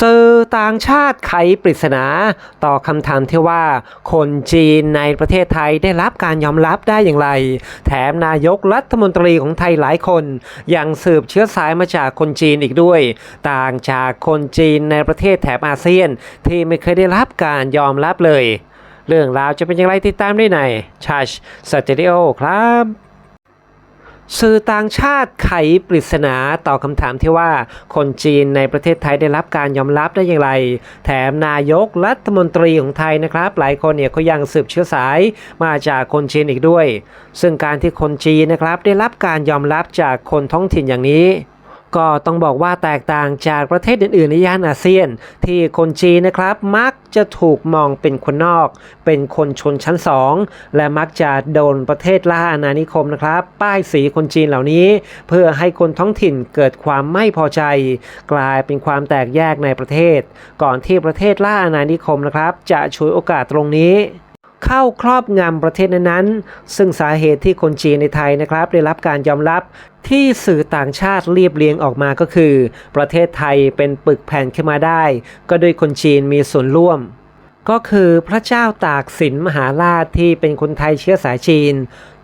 สื่อต่างชาติไขปริศนาต่อคำถามที่ว่า คนจีนในประเทศไทยได้รับการยอมรับได้อย่างไร แถมนายกรัฐมนตรีของไทยหลายคนยังสืบเชื้อสายมาจากคนจีนอีกด้วย ต่างจากคนจีนในประเทศแถบอาเซียน ที่ไม่เคยได้รับการยอมรับเลย เรื่องราวจะเป็นอย่างไรติดตามได้ในชัชสตูดิโอครับ สื่อต่างชาติไขปริศนาต่อคำถามที่ว่า คนจีนในประเทศไทยได้รับการยอมรับได้อย่างไร แถมนายกรัฐมนตรีของไทยนะครับ หลายคนเนี่ยเขายังสืบเชื้อสายมาจากคนจีนอีกด้วย ซึ่งการที่คนจีนนะครับได้รับการยอมรับจากคนท้องถิ่นอย่างนี้ ก็ต้องบอกว่าแตกต่างจากประเทศอื่นๆในย่านอาเซียน ที่คนจีนนะครับมักจะถูกมองเป็นคนนอก เป็นคนชนชั้นสองและมักจะโดนประเทศล่าอาณานิคมนะครับ ป้ายสีคนจีนเหล่านี้ เพื่อให้คนท้องถิ่นเกิดความไม่พอใจ กลายเป็นความแตกแยกในประเทศ ก่อนที่ประเทศล่าอาณานิคมนะครับ จะฉวยโอกาสตรงนี้ เข้าครอบงำประเทศนั้นๆ ซึ่งสาเหตุที่คนจีนในไทยนะครับ ได้รับการยอมรับที่สื่อต่างชาติเรียบเรียงออกมาก็คือ ประเทศไทยเป็นปึกแผ่นขึ้นมาได้ ก็โดยคนจีนมีส่วนร่วม ก็คือพระเจ้าตากสินมหาราชที่เป็นคนไทยเชื้อสายจีน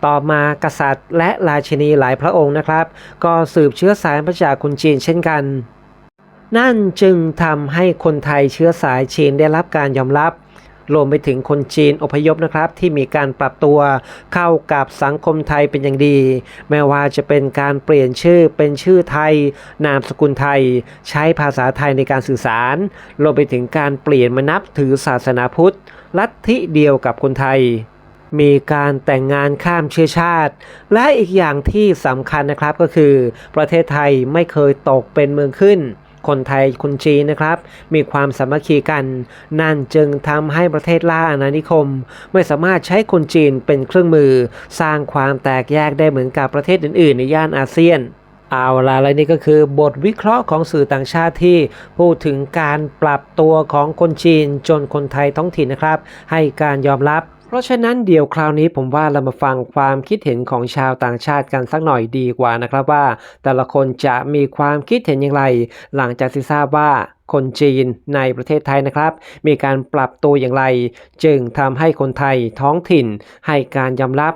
ต่อมากษัตริย์ และราชินีหลายพระองค์นะครับ ก็สืบเชื้อสายมาจากคนจีนเช่นกันนั่นจึงทำให้คนไทยเชื้อสายจีนได้รับการยอมรับ รวมไปถึงคนจีนอพยพนะครับ ที่มีการปรับตัวเข้ากับสังคมไทยเป็นอย่างดีแม้ว่าจะเป็นการเปลี่ยนชื่อเป็นชื่อไทย นามสกุลไทย ใช้ภาษาไทยในการสื่อสาร รวมไปถึงการเปลี่ยนมานับถือศาสนาพุทธ ลัทธิเดียวกับคนไทยมีการแต่งงานข้ามเชื้อชาติ และอีกอย่างที่สำคัญนะครับก็คือ ประเทศไทยไม่เคยตกเป็นเมืองขึ้น คนไทยคนจีนนะครับ มีความสามัคคีกัน นั่นจึงทำให้ประเทศล่าอาณานิคม ไม่สามารถใช้คนจีนเป็นเครื่องมือ สร้างความแตกแยกได้เหมือนกับประเทศอื่นๆ ในย่านอาเซียนเอาละและนี่ก็คือบทวิเคราะห์ของสื่อต่างชาติที่พูดถึงการปรับตัวของคนจีนจนคนไทยท้องถิ่นนะครับ ให้การยอมรับ เพราะฉะนั้นเดี๋ยวคราวนี้ผมว่าเรามาฟังความคิดเห็นของชาวต่างชาติกันสักหน่อยดีกว่านะครับว่า แต่ละคนจะมีความคิดเห็นอย่างไร หลังจากที่ทราบว่าคนจีนในประเทศไทยนะครับ มีการปรับตัวอย่างไร จึงทำให้คนไทยท้องถิ่นให้การยอมรับ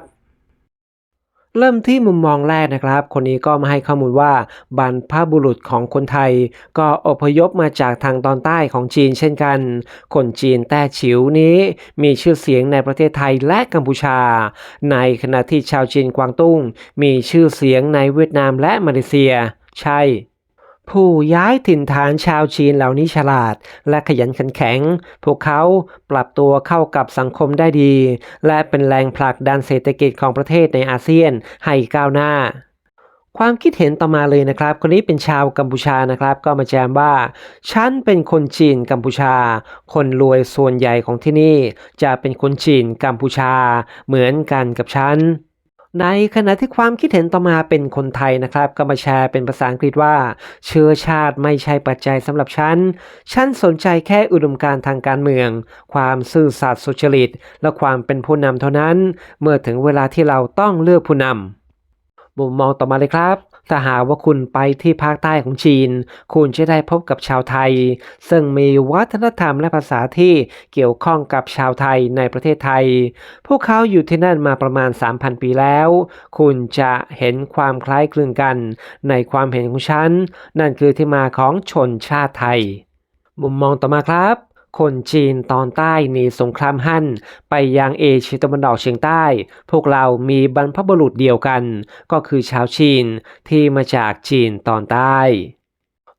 เริ่มที่มุมมองแรกนะครับ คนนี้ก็มาให้ข้อมูลว่าบรรพบุรุษของคนไทย ก็อพยพมาจากทางตอนใต้ของจีนเช่นกัน คนจีนแต้ฉิวนี้ มีชื่อเสียงในประเทศไทยและกัมพูชา ในขณะที่ชาวจีนกวางตุ้ง มีชื่อเสียงในเวียดนามและมาเลเซีย ใช่ ผู้ย้ายถิ่นฐานชาวจีนเหล่านี้ฉลาด และขยันขันแข็ง พวกเขาปรับตัวเข้ากับสังคมได้ดี และเป็นแรงผลักดันเศรษฐกิจของประเทศในอาเซียนให้ก้าวหน้าความคิดเห็นต่อมาเลยนะครับ คนนี้เป็นชาวกัมพูชานะครับ ก็มาแจมว่า ฉันเป็นคนจีนกัมพูชา คนรวยส่วนใหญ่ของที่นี่ จะเป็นคนจีนกัมพูชา เหมือนกันกับฉัน ในขณะที่ความคิดเห็นต่อมาเป็นคนไทยนะครับ ก็มาแชร์เป็นภาษาอังกฤษว่า เชื้อชาติไม่ใช่ปัจจัยสำหรับฉัน ฉันสนใจแค่อุดมการณ์ทางการเมือง ความซื่อสัตย์สุจริต และความเป็นผู้นำเท่านั้น เมื่อถึงเวลาที่เราต้องเลือกผู้นำมุมมองต่อมาเลยครับ ถ้าหากว่าคุณไปที่ภาคใต้ของจีน คุณจะได้พบกับชาวไทย ซึ่งมีวัฒนธรรมและภาษาที่เกี่ยวข้องกับชาวไทยในประเทศไทย พวกเขาอยู่ที่นั่นมาประมาณ 3,000 ปีแล้ว คุณจะเห็นความคล้ายคลึงกัน ในความเห็นของฉัน นั่นคือที่มาของชนชาติไทย มุมมองต่อมาครับ คนจีนตอนใต้หนีสงครามฮั่นไปยังเอเชียตะวันออกเฉียงใต้ พวกเรามีบรรพบุรุษเดียวกัน ก็คือชาวจีนที่มาจากจีนตอนใต้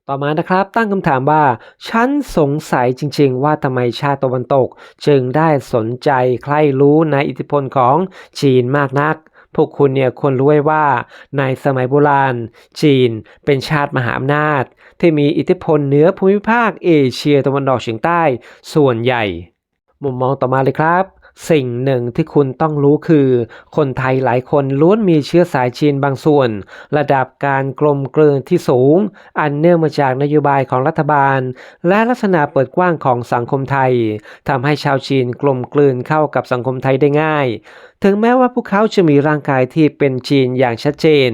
ต่อมานะครับตั้งคำถามว่า ฉันสงสัยจริง ๆ ว่าทำไมชาติตะวันตก จึงได้สนใจใคร่รู้ในอิทธิพลของจีนมากนักพวกคุณเนี่ยควรรู้ไว้ว่าในสมัยโบราณ จีนเป็นชาติมหาอำนาจ ที่มีอิทธิพลเหนือภูมิภาคเอเชียตะวันออกเฉียงใต้ ส่วนใหญ่ มุมมองต่อมาเลยครับสิ่งหนึ่งที่คุณต้องรู้คือ คนไทยหลายคนล้วนมีเชื้อสายจีนบางส่วน ระดับการกลมกลืนที่สูง อันเนื่องมาจากนโยบายของรัฐบาล และลักษณะเปิดกว้างของสังคมไทยทำให้ชาวจีนกลมกลืนเข้ากับสังคมไทยได้ง่าย ถึงแม้ว่าพวกเขาจะมีร่างกายที่เป็นจีนอย่างชัดเจน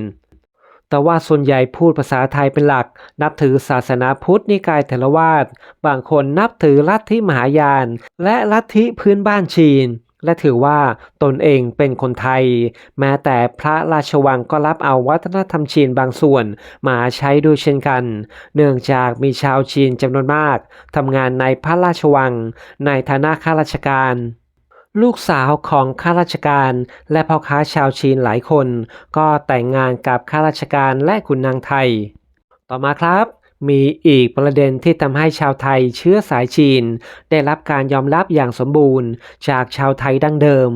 แต่ว่าส่วนใหญ่พูดภาษาไทยเป็นหลัก นับถือศาสนาพุทธนิกายเถรวาท บางคนนับถือลัทธิมหายาน และลัทธิพื้นบ้านจีน และถือว่าตนเองเป็นคนไทย แม้แต่พระราชวังก็รับเอาวัฒนธรรมจีนบางส่วนมาใช้ด้วยเช่นกัน เนื่องจากมีชาวจีนจำนวนมากทำงานในพระราชวัง ในฐานะข้าราชการ ลูกสาวของข้าราชการและพ่อค้าชาวจีนหลายคน ก็แต่งงานกับข้าราชการและขุนนางไทย ต่อมาครับ มีอีกประเด็นที่ทำให้ชาวไทยเชื้อสายจีน ได้รับการยอมรับอย่างสมบูรณ์ จากชาวไทยดั้งเดิม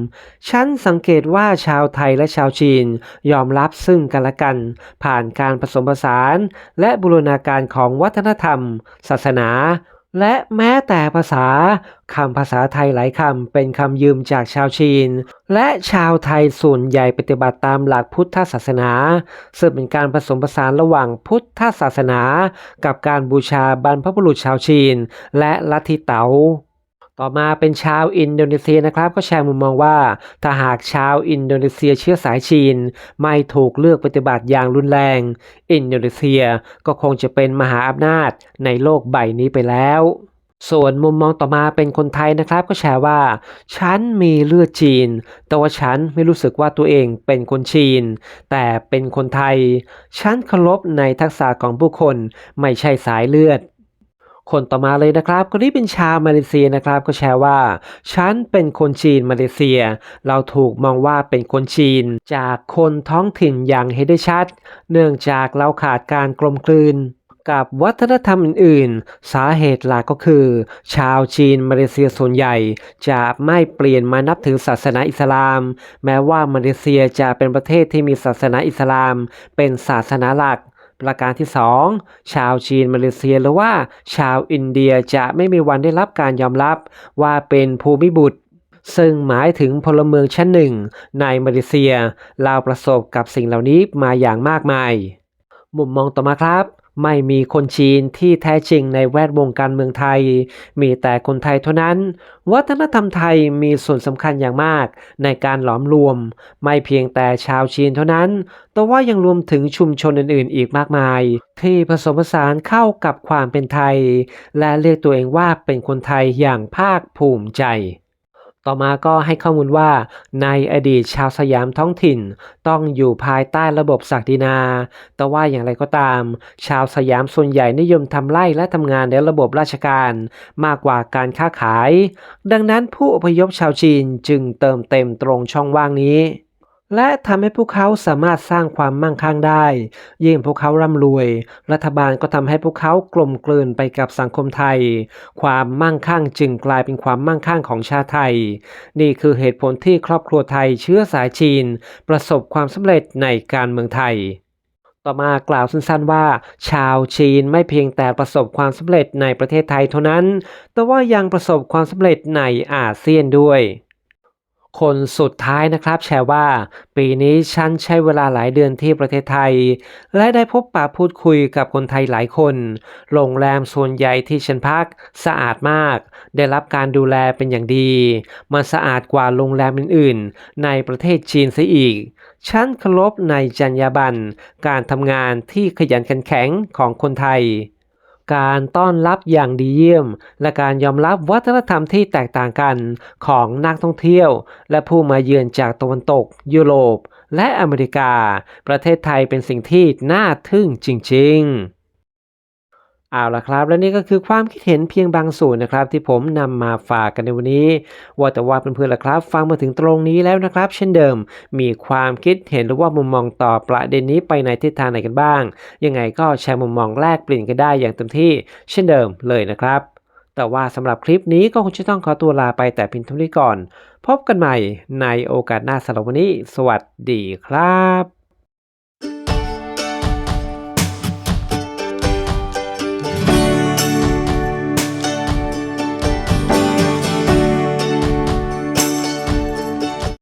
ฉันสังเกตว่าชาวไทยและชาวจีนยอมรับซึ่งกันและกัน ผ่านการผสมผสาน และบูรณาการของวัฒนธรรม ศาสนา และแม้แต่ภาษาคำภาษาไทยหลายคำเป็นคำยืมจากชาวจีน และชาวไทยส่วนใหญ่ปฏิบัติตามหลักพุทธศาสนา ซึ่งเป็นการผสมผสานระหว่างพุทธศาสนา กับการบูชาบรรพบุรุษชาวจีน และลัทธิเต๋า ต่อมาเป็นชาวอินโดนีเซียนะครับ ก็แชร์มุมมองว่า ถ้าหากชาวอินโดนีเซียเชื้อสายจีน ไม่ถูกเลือกปฏิบัติอย่างรุนแรง อินโดนีเซียก็คงจะเป็นมหาอำนาจในโลกใบนี้ไปแล้วส่วนมุมมองต่อมาเป็นคนไทยนะครับ ก็แชร์ว่า ฉันมีเลือดจีน แต่ว่าฉันไม่รู้สึกว่าตัวเองเป็นคนจีน แต่เป็นคนไทย ฉันเคารพในทักษะของผู้คนไม่ใช่สายเลือด คนต่อมาเลยนะครับคนนี้เป็นชาวมาเลเซียนะครับก็แชร์ว่า ฉันเป็นคนจีนมาเลเซีย เราถูกมองว่าเป็นคนจีน จากคนท้องถิ่นอย่างเห็นได้ชัด เนื่องจากเราขาดการกลมกลืนกับวัฒนธรรมอื่นๆ สาเหตุหลักก็คือ ชาวจีนมาเลเซียส่วนใหญ่ จะไม่เปลี่ยนมานับถือศาสนาอิสลาม แม้ว่ามาเลเซียจะเป็นประเทศที่มีศาสนาอิสลาม เป็นศาสนาหลัก ประการที่ 2 ชาวจีนมาเลเซียหรือว่า ชาวอินเดียจะไม่มีวันได้รับการยอมรับว่าเป็นภูมิบุตร ซึ่งหมายถึงพลเมืองชั้นหนึ่งในมาเลเซีย เราประสบกับสิ่งเหล่านี้มาอย่างมากมาย มุมมองต่อมาครับ ไม่มีคนจีนที่แท้จริงในแวดวงการเมืองไทย มีแต่คนไทยเท่านั้น วัฒนธรรมไทยมีส่วนสำคัญอย่างมากในการหลอมรวม ไม่เพียงแต่ชาวจีนเท่านั้น แต่ว่ายังรวมถึงชุมชนอื่นๆ อีกมากมาย ที่ผสมผสานเข้ากับความเป็นไทย และเรียกตัวเองว่าเป็นคนไทยอย่างภาคภูมิใจ ต่อมาก็ให้ข้อมูลว่า ในอดีตชาวสยามท้องถิ่น ต้องอยู่ภายใต้ระบบศักดินา แต่ว่าอย่างไรก็ตาม ชาวสยามส่วนใหญ่นิยมทำไร่และทำงานในระบบราชการ มากกว่าการค้าขาย ดังนั้นผู้อพยพชาวจีนจึงเติมเต็มตรงช่องว่างนี้ และทำให้พวกเขาสามารถสร้างความมั่งคั่งได้ ยิ่งพวกเขาร่ำรวย รัฐบาลก็ทำให้พวกเขากลมกลืนไปกับสังคมไทย ความมั่งคั่งจึงกลายเป็นความมั่งคั่งของชาติไทย นี่คือเหตุผลที่ครอบครัวไทยเชื้อสายจีน ประสบความสำเร็จในการเมืองไทยต่อมากล่าวสั้นๆว่า ชาวจีนไม่เพียงแต่ประสบความสำเร็จในประเทศไทยเท่านั้น แต่ว่ายังประสบความสำเร็จในอาเซียนด้วย คนสุดท้ายนะครับ แชร์ว่า ปีนี้ฉันใช้เวลาหลายเดือนที่ประเทศไทย และได้พบปะพูดคุยกับคนไทยหลายคน โรงแรมส่วนใหญ่ที่ฉันพักสะอาดมาก ได้รับการดูแลเป็นอย่างดี มันสะอาดกว่าโรงแรมอื่นๆ ในประเทศจีนเสียอีก ฉันเคารพในจรรยาบรรณการทำงานที่ขยันขันแข็งของคนไทย การต้อนรับอย่างดีเยี่ยม และการยอมรับวัฒนธรรมที่แตกต่างกันของนักท่องเที่ยว และผู้มาเยือนจากตะวันตก ยุโรป และอเมริกา ประเทศไทยเป็นสิ่งที่น่าทึ่งจริง ๆ เอาละครับ และนี่ก็คือความคิดเห็นเพียงบางส่วนนะครับ ที่ผมนำมาฝากกันในวันนี้ ว่าแต่ว่าเพื่อนๆล่ะครับ ฟังมาถึงตรงนี้แล้วนะครับ เช่นเดิม มีความคิดเห็นหรือว่ามุมมองต่อประเด็นนี้ไปในทิศทางไหนกันบ้าง ยังไงก็แชร์มุมมองแลกเปลี่ยนกันได้อย่างเต็มที่ เช่นเดิมเลยนะครับ แต่ว่าสำหรับคลิปนี้ก็คงจะต้องขอตัวลาไปแต่เพียงเท่านี้ก่อน พบกันใหม่ในโอกาสหน้าสำหรับวันนี้ สวัสดีครับ